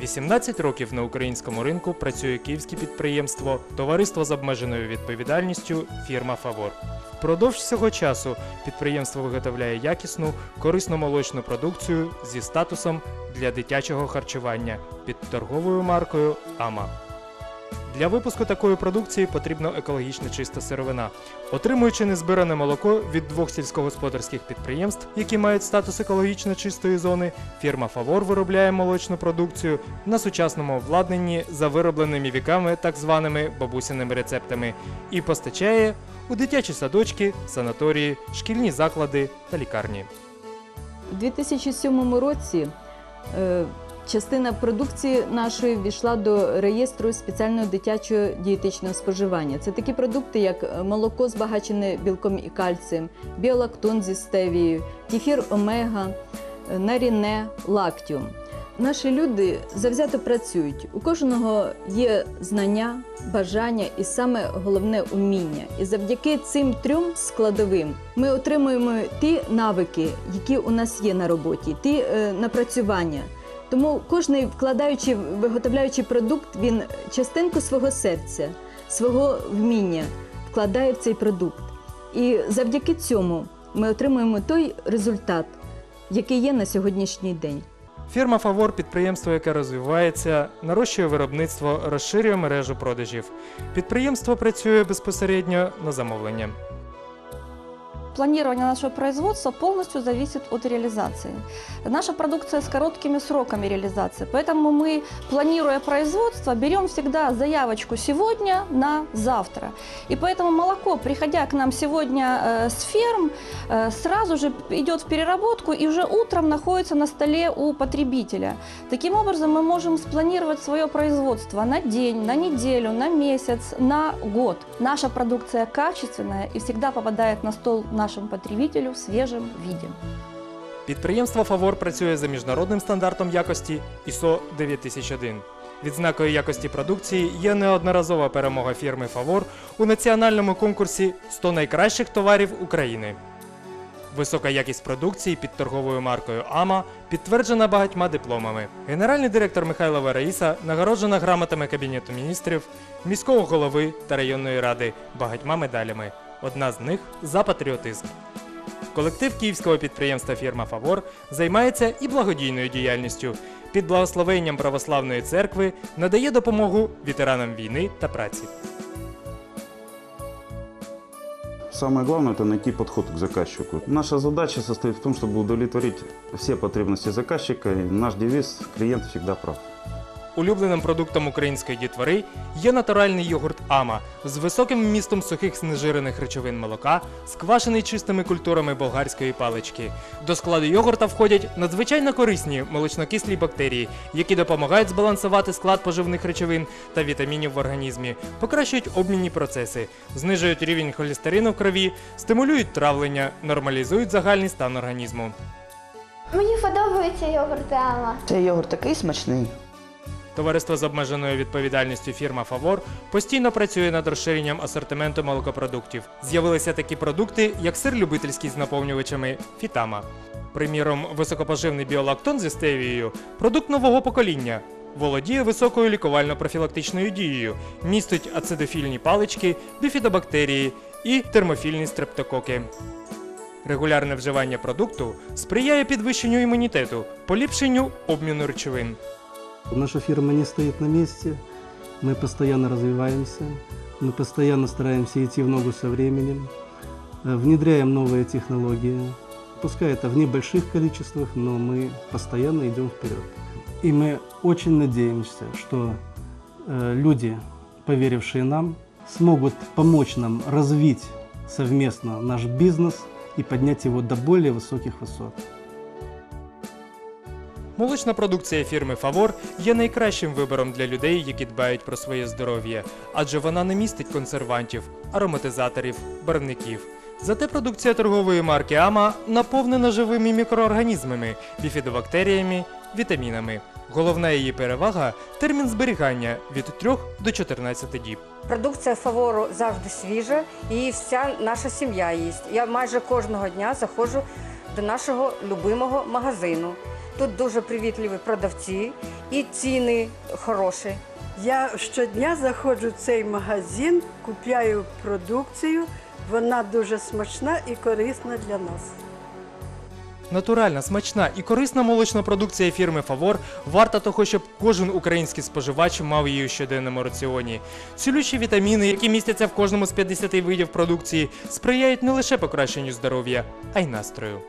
18 років на українському ринку працює київське підприємство Товариство з обмеженою відповідальністю фірма Фавор. Впродовж цього часу підприємство виготовляє якісну, корисну молочну продукцію зі статусом для дитячого харчування під торговою маркою Ама. Для випуску такої продукції потрібна екологічно чиста сировина. Отримуючи незбиране молоко від двох сільськогосподарських підприємств, які мають статус екологічно чистої зони, фірма Фавор виробляє молочну продукцію на сучасному обладнанні за виробленими віками так званими бабусиними рецептами і постачає у дитячі садочки, санаторії, шкільні заклади та лікарні. У 2007 році е, частина продукції нашої ввійшла до реєстру спеціального дитячого дієтичного споживання. Це такі продукти, як молоко збагачене білком і кальцієм, біолактон зі стевією, кефір омега, наріне, лактіум. Наші люди завзято працюють. У кожного є знання, бажання і саме головне уміння. І завдяки цим трьом складовим ми отримуємо ті навики, які у нас є на роботі, ті е, напрацювання. Тому кожний вкладаючи, виготовляючи продукт, він частинку свого серця, свого вміння вкладає в цей продукт. І завдяки цьому ми отримуємо той результат, який є на сьогоднішній день. Фірма Фавор підприємство, яке розвивається, нарощує виробництво, розширює мережу продажів. Підприємство працює безпосередньо на замовлення. Планирование нашего производства полностью зависит от реализации. Наша продукция с короткими сроками реализации, поэтому мы, планируя производство, берем всегда заявочку сегодня на завтра. И поэтому молоко, приходя к нам сегодня э, с ферм, э, сразу же идет в переработку и уже утром находится на столе у потребителя. Таким образом, мы можем спланировать свое производство на день, на неделю, на месяц, на год. Наша продукция качественная и всегда попадает на стол нашему потребителю в свежем виде. Підприємство Фавор працює за міжнародним стандартом якості ISO 9001. Відзнакою якості продукції є неодноразова перемога фірми Фавор у національному конкурсі «100 найкращих товарів України. Висока якість продукції під торговою маркою АМА підтверджена багатьма дипломами. Генеральний директор Михайлова Раїса нагороджена грамотами Кабінету міністрів, міського голови та районної ради багатьма медалями. Одна з них за патріотизм. Колектив київського підприємства фірма Фавор займається і благодійною діяльністю. Під благословенням православної церкви надає допомогу ветеранам війни та праці. Самое главное – это найти подход к заказчику. Наша задача состоит в том, чтобы удовлетворить все потребности заказчика. И наш девиз – клиент всегда прав. Улюбленим продуктом української дітвори є натуральний йогурт Ама з високим вмістом сухих знежирених речовин молока, сквашений чистими культурами болгарської палички. До складу йогурта входять надзвичайно корисні молочнокислі бактерії, які допомагають збалансувати склад поживних речовин та вітамінів в організмі, покращують обмінні процеси, знижують рівень холестерину в крові, стимулюють травлення, нормалізують загальний стан організму. Мені подобається йогурт Ама. Цей йогурт такий смачний. Товариство з обмеженою відповідальністю фірма Фавор постійно працює над розширенням асортименту молокопродуктів. З'явилися такі продукти, як сир любительський з наповнювачами Фітама. Приміром, високопоживний біолактон зі стевією продукт нового покоління. Володіє високою лікувально-профілактичною дією, містить ацидофільні палички, біфідобактерії і термофільні стрептококи. Регулярне вживання продукту сприяє підвищенню імунітету, поліпшенню обміну речовин. Наша фирма не стоит на месте, мы постоянно развиваемся, мы постоянно стараемся идти в ногу со временем, э, внедряем новые технологии. Пускай это в небольших количествах, но мы постоянно идем вперед. И мы очень надеемся, что э, люди, поверившие нам, смогут помочь нам развить совместно наш бизнес и поднять его до более высоких высот. Молочна продукція фірми Фавор є найкращим вибором для людей, які дбають про своє здоров'я, адже вона не містить консервантів, ароматизаторів, барвників. Зате продукція торгової марки Ама наповнена живими мікроорганізмами, біфідобактеріями, вітамінами. Головна її перевага термін зберігання від 3 до 14 діб. Продукція фавору завжди свіжа і вся наша сім'я їсть. Я майже кожного дня заходжу до нашого любимого магазину. Тут дуже привітливі продавці і ціни хороші. Я щодня заходжу в цей магазин, купляю продукцію. Вона дуже смачна і корисна для нас. Натуральна, смачна і корисна молочна продукція фірми Фавор варта того, щоб кожен український споживач мав її у щоденному раціоні. Цілющі вітаміни, які містяться в кожному з 50 видів продукції, сприяють не лише покращенню здоров'я, а й настрою.